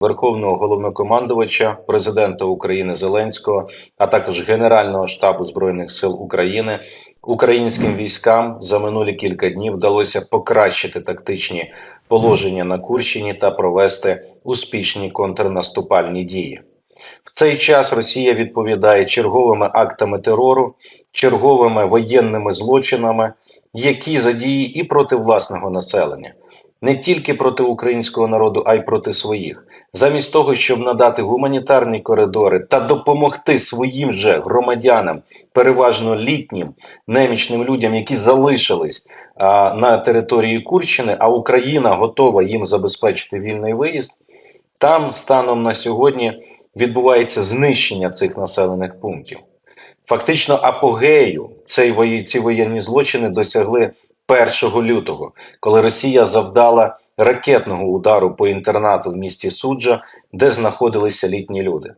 Верховного головнокомандувача, президента України Зеленського, а також Генерального штабу збройних сил України, українським військам за минулі кілька днів вдалося покращити тактичні положення на Курщині та провести успішні контрнаступальні дії. В цей час Росія відповідає черговими актами терору, черговими воєнними злочинами, які задії і проти власного населення, не тільки проти українського народу, а й проти своїх. Замість того, щоб надати гуманітарні коридори та допомогти своїм же громадянам, переважно літнім немічним людям, які залишились а, на території Курщини, а Україна готова їм забезпечити вільний виїзд. Там станом на сьогодні відбувається знищення цих населених пунктів. Фактично, апогею цей ці воєнні злочини досягли 1 лютого, коли Росія завдала ракетного удару по інтернату в місті Суджа, де знаходилися літні люди.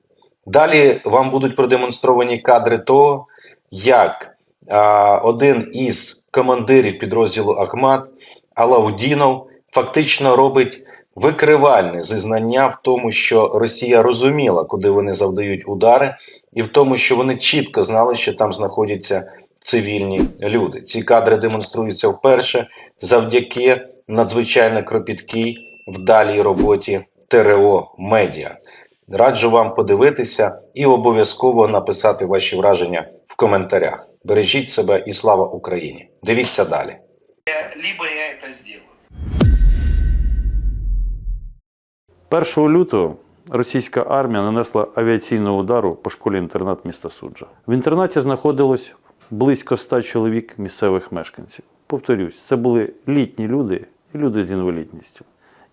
Далі вам будуть продемонстровані кадри того, як а, один із командирів підрозділу Ахмат Алаудінов фактично робить викривальне зізнання в тому, що Росія розуміла, куди вони завдають удари, і в тому, що вони чітко знали, що там знаходяться цивільні люди. Ці кадри демонструються вперше завдяки надзвичайно кропіткій вдалій роботі ТРО Медіа. Раджу вам подивитися і обов'язково написати ваші враження в коментарях. Бережіть себе і слава Україні! Дивіться далі. либо я это сделаю. 1 лютого російська армія нанесла авіаційного удару по школі-інтернат міста Суджа. В інтернаті знаходилось близько 100 чоловік місцевих мешканців. Повторюсь, це були літні люди і люди з інвалідністю.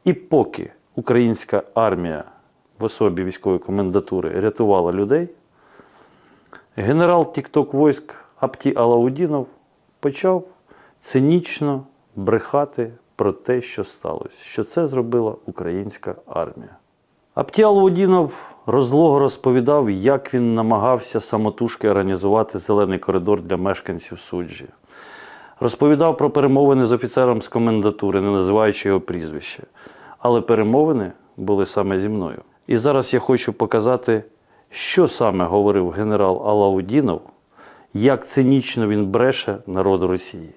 І поки українська армія в особі військової комендатури рятувала людей, генерал Тікток войск Апті Алаудінов почав цинічно брехати про те, що сталося, що це зробила українська армія. Апті Алаудінов розлого розповідав, як він намагався самотужки організувати зелений коридор для мешканців суджі. Розповідав про перемовини з офіцером з комендатури, не називаючи його прізвище. Але перемовини були саме зі мною. І зараз я хочу показати, що саме говорив генерал Алаудінов, як цинічно він бреше народу Росії.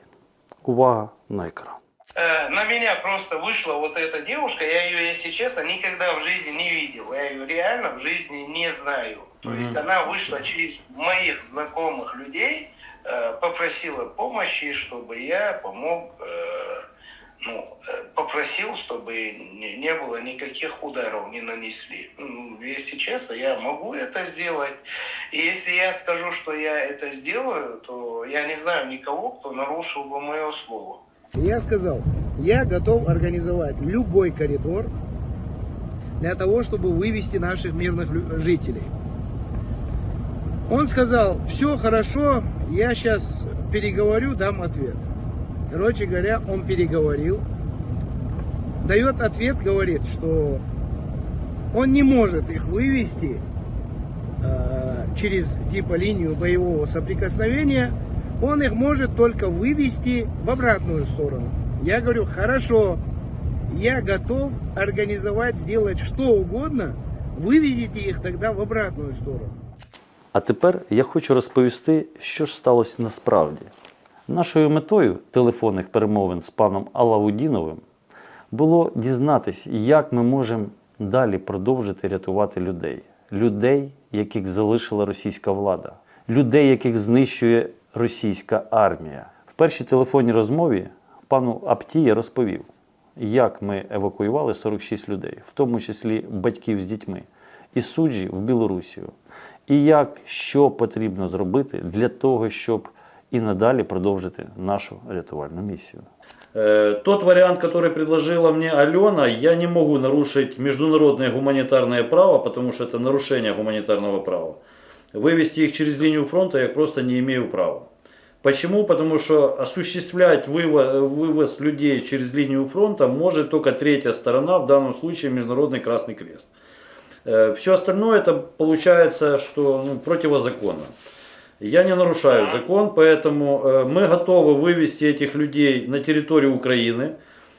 Увага на екран. Э, На меня просто вышла вот эта девушка, я ее, если честно, никогда в жизни не видел. Я ее реально в жизни не знаю. То Мгм. есть она вышла через моих знакомых людей, э, попросила помощи, чтобы я помог, э, ну, попросил, чтобы не, не было никаких ударов, не нанесли. М, Если честно, я могу это сделать. И если я скажу, что я это сделаю, то я не знаю никого, кто нарушил бы мое слово. Я сказал, я готов организовать любой коридор для того, чтобы вывести наших мирных жителей. Он сказал, все хорошо, я сейчас переговорю, дам ответ. Короче говоря, он переговорил, дает ответ, говорит, что он не может их вывести э, через типа линию боевого соприкосновения, он их может только вывести в обратную сторону. Я говорю, хорошо, я готов организовать, сделать что угодно, вывезите их тогда в обратную сторону. А тепер я хочу розповісти, що ж сталося насправді. Нашою метою телефонних перемовин з паном Алаудіновим було дізнатися, як ми можемо далі продовжити рятувати людей. Людей, яких залишила російська влада, людей, яких знищує російська армія. В першій телефонній розмові пану Аптія розповів, як ми евакуювали 46 людей, в тому числі батьків з дітьми, із суджі в Білорусію. І як що потрібно зробити для того, щоб і надалі продовжити нашу рятувальну місію. Э, Тот вариант, который предложила мне Алена, я не могу нарушить международное гуманитарное право, потому что это нарушение гуманитарного права. Вывести их через линию фронта я просто не имею права. Почему? Потому что осуществлять вывоз, вывоз людей через линию фронта может только третья сторона, в данном случае Международный Красный Крест. Все остальное это получается, что ну, противозаконно. Я не нарушаю закон, поэтому э, мы готовы вывести этих людей на территорию Украины.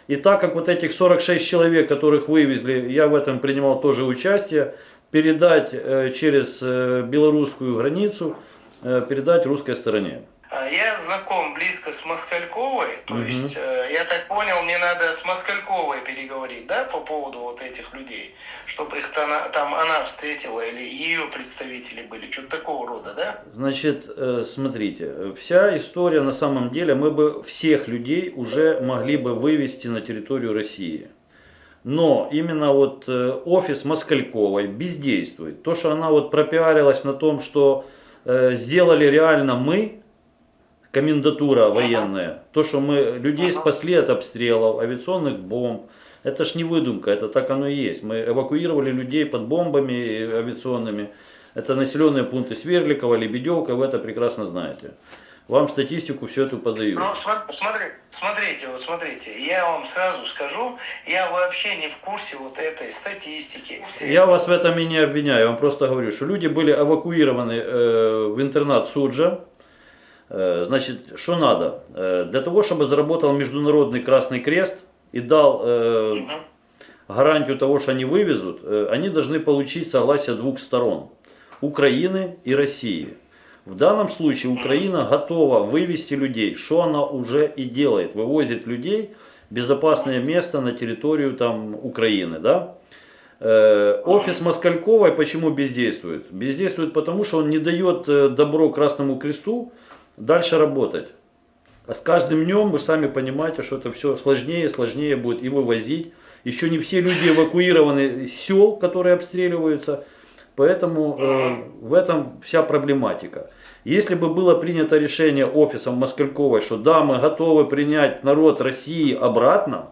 И так как вот этих 46 человек, которых вывезли, я в этом принимал тоже участие, передать э, через э, белорусскую границу, э, передать русской стороне. А Я знаком близко с Москальковой, то Мгм. есть, я так понял, мне надо с Москальковой переговорить, да, по поводу вот этих людей, чтобы их там, там она встретила или ее представители были, что-то такого рода, да? Значит, смотрите, вся история на самом деле, мы бы всех людей уже могли бы вывести на территорию России. Но именно вот э, офис Москальковой бездействует. То, что она вот пропиарилась на том, что э, сделали реально мы, комендатура военная, то, что мы людей спасли от обстрелов, авиационных бомб, это ж не выдумка, это так оно и есть. Мы эвакуировали людей под бомбами э, авиационными. Это населенные пункты Сверликова, Лебедевка, вы это прекрасно знаете. Вам статистику всю эту подаю. Ну, смотри, смотрите, вот смотрите, я вам сразу скажу, я вообще не в курсе вот этой статистики. Я этой- вас в этом и не обвиняю, я вам просто говорю, что люди были эвакуированы э, в интернат Суджа. Э, значит, что надо? Э, для того, чтобы заработал Международный Красный Крест и дал э, Мгм. гарантию того, что они вывезут, э, они должны получить согласие двух сторон, Украины и России. В данном случае Украина готова вывести людей, что она уже и делает, вывозит людей в безопасное место на территорию там, Украины. Да? Э, Офис Москальковой почему бездействует? Бездействует потому, что он не дает э, добро Красному Кресту дальше работать. А с каждым днем вы сами понимаете, что это все сложнее и сложнее будет и вывозить. Еще не все люди эвакуированы из сел, которые обстреливаются. Поэтому э, в этом вся проблематика. Если бы было принято решение офисом Москальковой, что да, мы готовы принять народ России обратно,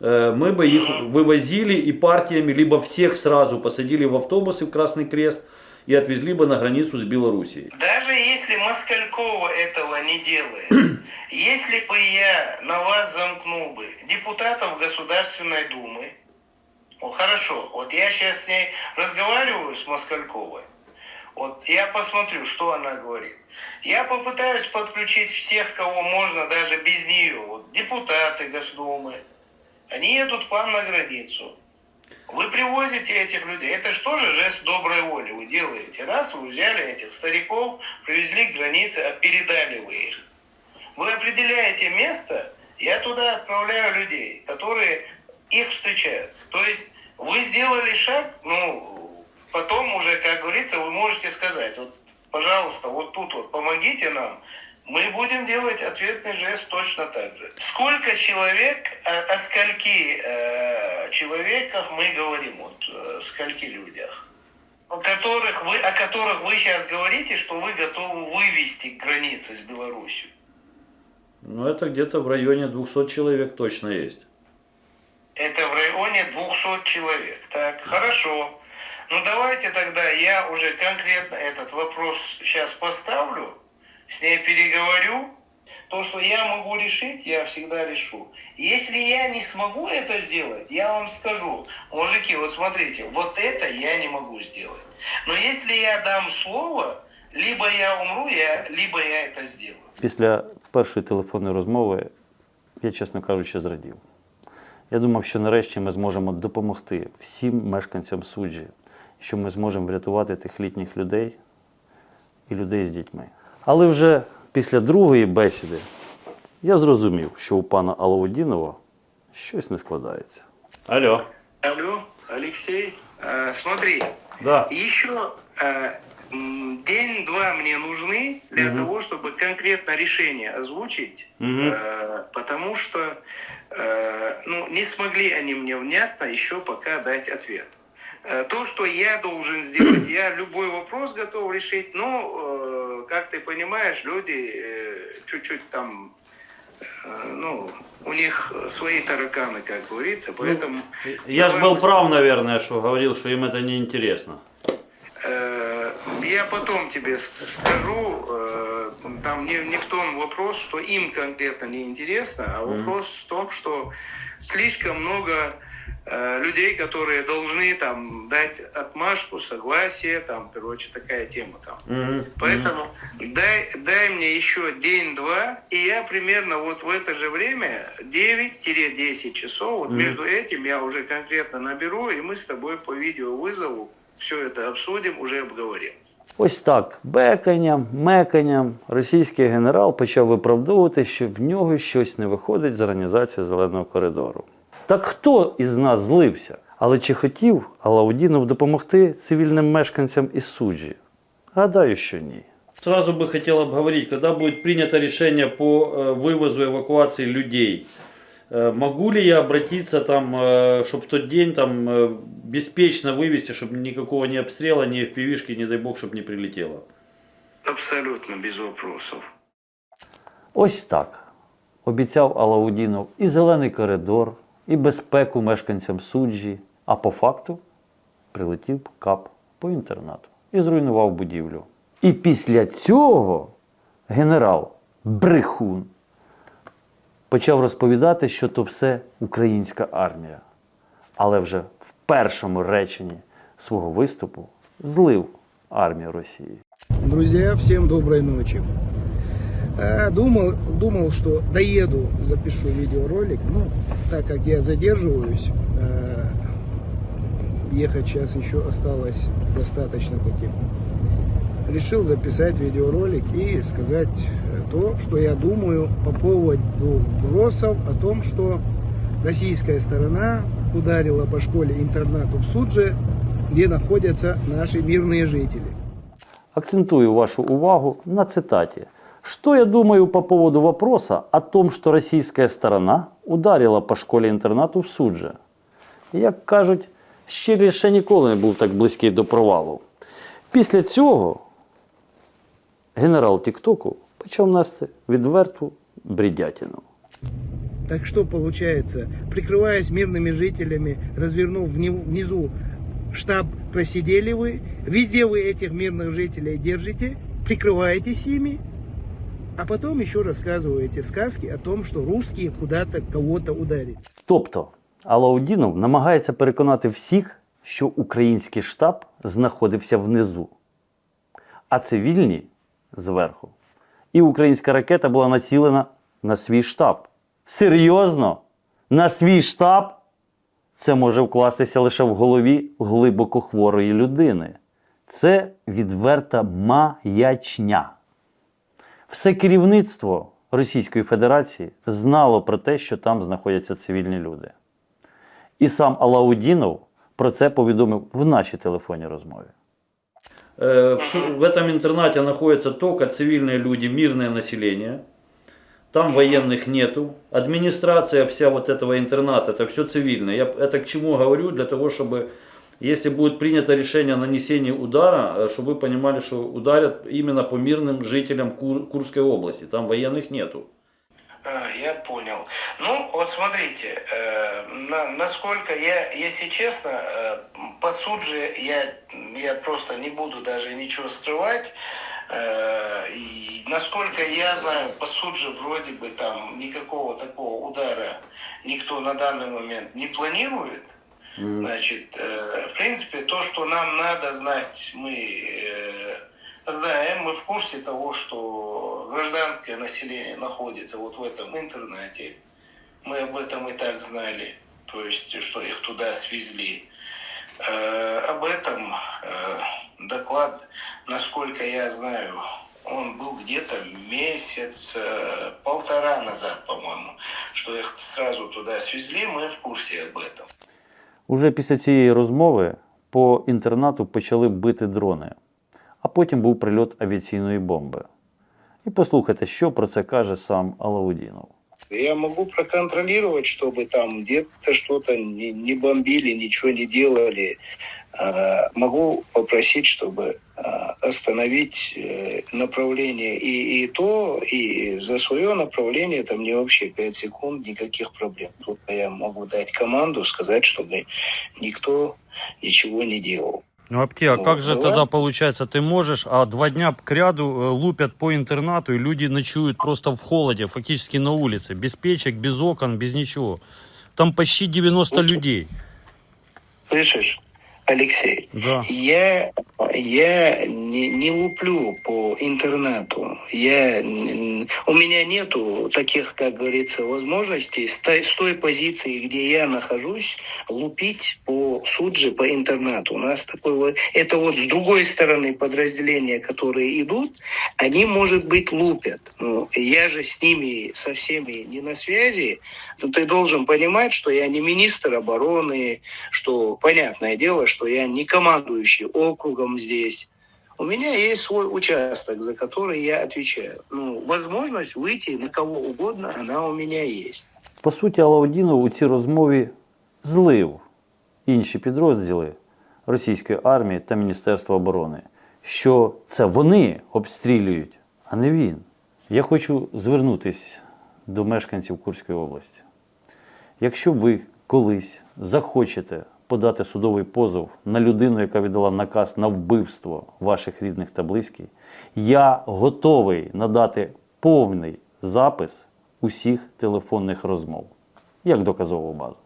э, мы бы их вывозили и партиями, либо всех сразу посадили в автобусы в Красный Крест и отвезли бы на границу с Белоруссией. Даже если Москалькова этого не делает, если бы я на вас замкнул бы депутатов Государственной Думы, ну, хорошо, вот я сейчас с ней разговариваю с Москальковой, вот я посмотрю, что она говорит. Я попытаюсь подключить всех, кого можно, даже без нее. Вот депутаты Госдумы, они едут к на границу. Вы привозите этих людей. Это же тоже жест доброй воли вы делаете. Раз вы взяли этих стариков, привезли к границе, а передали вы их. Вы определяете место, я туда отправляю людей, которые их встречают. То есть вы сделали шаг, ну, потом уже, как говорится, вы можете сказать, вот, пожалуйста, вот тут вот помогите нам, мы будем делать ответный жест точно так же. Сколько человек, о, о скольки э, человеках мы говорим, вот, э, скольки людях? О которых вы, о которых вы сейчас говорите, что вы готовы вывести к границе с Беларусью. Ну, это где-то в районе 200 человек точно есть. Это в районе 200 человек. Так, хорошо. Ну давайте тогда я уже конкретно этот вопрос сейчас поставлю, с ней переговорю. То, что я могу решить, я всегда решу. Если я не смогу это сделать, я вам скажу, мужики, вот смотрите, вот это я не могу сделать. Но если я дам слово, либо я умру, я, либо я это сделаю. Після першої телефонної розмови я, чесно кажучи, зрадів. Я думав, що нарешті ми зможемо допомогти всім мешканцям суджі, що ми зможемо врятувати тих літніх людей і людей з дітьми. Але вже після другої бесіди я зрозумів, що у пана Алаудінова щось не складається. Алло. Алло, Алексей, э, смотри, Да. Еще э, день-два мне нужны для Мгм. того, чтобы конкретно решение озвучить, Мгм. э, потому что э, ну, не смогли они мне внятно еще пока дать ответ. Э, То, что я должен сделать, я любой вопрос готов решить, но, э, как ты понимаешь, люди э, чуть-чуть там, ну, у них свои тараканы, как говорится, поэтому... Я же был прав, наверное, что говорил, что им это не интересно. Э, Я потом тебе скажу, э, там не, не в том вопрос, что им конкретно не интересно, а вопрос в том, что слишком много э, людей, которые должны там дать отмашку, согласие, там, короче, такая тема там. Мгм. Поэтому дай, дай мне еще день-два, и я примерно вот в это же время, 9-10 часов, вот Мгм. между этим я уже конкретно наберу, и мы с тобой по видеовызову все это обсудим, уже обговорим. Ось так, беканням, меканням російський генерал почав виправдовувати, що в нього щось не виходить з організації зеленого коридору. Так хто із нас злився? Але чи хотів Алаудінов допомогти цивільним мешканцям із суджі? Гадаю, що ні. Сразу бы хотел обговорить, когда будет принято решение по э, вывозу эвакуации людей. Э, Могу ли я обратиться там, чтобы в тот день там э, беспечно вывести, чтобы никакого ни обстрела, ни FPV-шки, не дай бог, чтобы не прилетело? Абсолютно без вопросов. Ось так. Обіцяв Алаудінов і зелений коридор, і безпеку мешканцям суджі, а по факту прилетів кап по інтернату і зруйнував будівлю. І після цього генерал Брехун почав розповідати, що то все українська армія. Але вже в першому реченні свого виступу злив армію Росії. Друзья, всем доброй ночи. Э, Думал, думал, что доеду, запишу видеоролик. Ну, так как я задерживаюсь, э, ехать сейчас еще осталось достаточно таки. Решил записать видеоролик и сказать э, то, что я думаю по поводу вбросов о том, что российская сторона ударила по школе-интернату в Судже, где находятся наши мирные жители. Акцентую вашу увагу на цитате. Что я думаю по поводу вопроса о том, что российская сторона ударила по школі-інтернату в Судже? Як кажуть, щирий ще ніколи не був так близький до провалу. Після цього генерал Тіктоку почав нести відверту бредятину. Так что получается, прикрываясь мирными жителями, развернув вни- внизу штаб, просидели вы, везде вы этих мирных жителей держите, прикрываетесь ими, а потом еще рассказываете сказки о том, что русские куда-то кого-то ударили. Тобто Алаудінов намагається переконати всіх, що український штаб знаходився внизу, а цивільні зверху. І українська ракета була націлена на свій штаб. Серйозно? На свій штаб? Це може вкластися лише в голові глибоко хворої людини. Це відверта маячня. Все керівництво Російської Федерації знало про те, що там знаходяться цивільні люди. І сам Алаудінов про це повідомив в нашій телефонній розмові. Э, В су- в этом интернате находятся только цивильные люди, мирное население. Там военных нету. Администрация вся вот этого интерната, это все цивильное. Я это к чему говорю? Для того, чтобы, если будет принято решение о нанесении удара, э, чтобы вы понимали, что ударят именно по мирным жителям Кур- Курской области. Там военных нету. А, я понял. Ну, вот смотрите, э, на- насколько я, если честно, э, по сути же я, я просто не буду даже ничего скрывать. Э, и насколько я знаю, по сути же вроде бы там никакого такого удара никто на данный момент не планирует. Значит, э, в принципе, то, что нам надо знать, мы э, знаем, мы в курсе того, что гражданское население находится вот в этом интернете. Мы об этом и так знали, то есть, что их туда свезли. Э, об этом доклад, насколько я знаю, он был где-то месяц, полтора назад, по-моему, что их сразу туда свезли, мы в курсе об этом. Уже після цієї розмови по інтернату почали бити дрони, а потім був прильот авіаційної бомби. І послухайте, що про це каже сам Алаудінов. Я могу проконтролировать, чтобы там где-то что-то не, не бомбили, ничего не делали. А, Могу попросить, чтобы а, остановить э, направление и, и то, и за свое направление там мне вообще 5 секунд, никаких проблем. Тут я могу дать команду, сказать, чтобы никто ничего не делал. Ну, Апти, а Ну, как же да тогда ладно. получается, ты можешь, а два дня к ряду э, лупят по интернату, и люди ночуют просто в холоде, фактически на улице, без печек, без окон, без ничего. Там почти 90 людей. Слышишь, Алексей? Да. Я, я не, не луплю по интернету. Я, у меня нету таких, как говорится, возможностей с той, с той позиции, где я нахожусь, лупить по суджи по интернету. У нас такой вот, это вот с другой стороны подразделения, которые идут, они, может быть, лупят. Ну, я же с ними, со всеми не на связи, но ты должен понимать, что я не министр обороны, что понятное дело, что я не командующий округом здесь. У меня есть свой участок, за который я отвечаю. Ну, возможность выйти на кого угодно, она у меня есть. По суті, Алаудінов у цій розмові злив інші підрозділи російської армії та Міністерства оборони, що це вони обстрілюють, а не він. Я хочу звернутися до мешканців Курської області. Якщо ви колись захочете подати судовий позов на людину, яка віддала наказ на вбивство ваших рідних та близьких, я готовий надати повний запис усіх телефонних розмов, як доказову базу.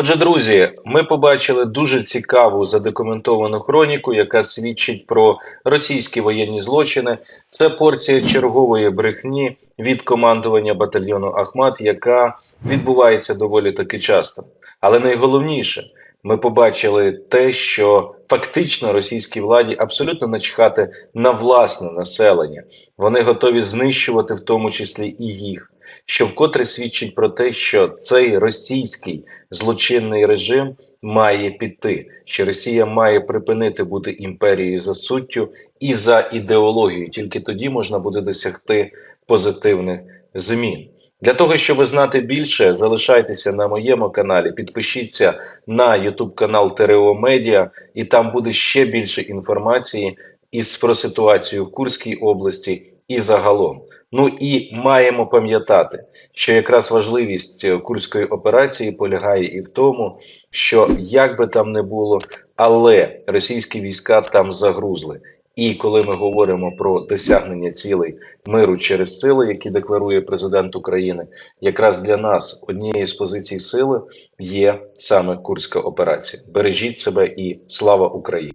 Отже, друзі, ми побачили дуже цікаву задокументовану хроніку, яка свідчить про російські воєнні злочини. Це порція чергової брехні від командування батальйону Ахмат, яка відбувається доволі таки часто. Але найголовніше, ми побачили те, що фактично російській владі абсолютно начхати на власне населення. Вони готові знищувати в тому числі і їх, що вкотре свідчить про те, що цей російський злочинний режим має піти, що Росія має припинити бути імперією за суттю і за ідеологією. Тільки тоді можна буде досягти позитивних змін. Для того, щоб знати більше, залишайтеся на моєму каналі, підпишіться на YouTube канал ТРО Медіа, і там буде ще більше інформації із про ситуацію в Курській області і загалом. Ну і маємо пам'ятати, що якраз важливість е, курської операції полягає і в тому, що як би там не було, але російські війська там загрузли. І коли ми говоримо про досягнення цілей миру через сили, які декларує президент України, якраз для нас однією з позицій сили є саме Курська операція. Бережіть себе і слава Україні!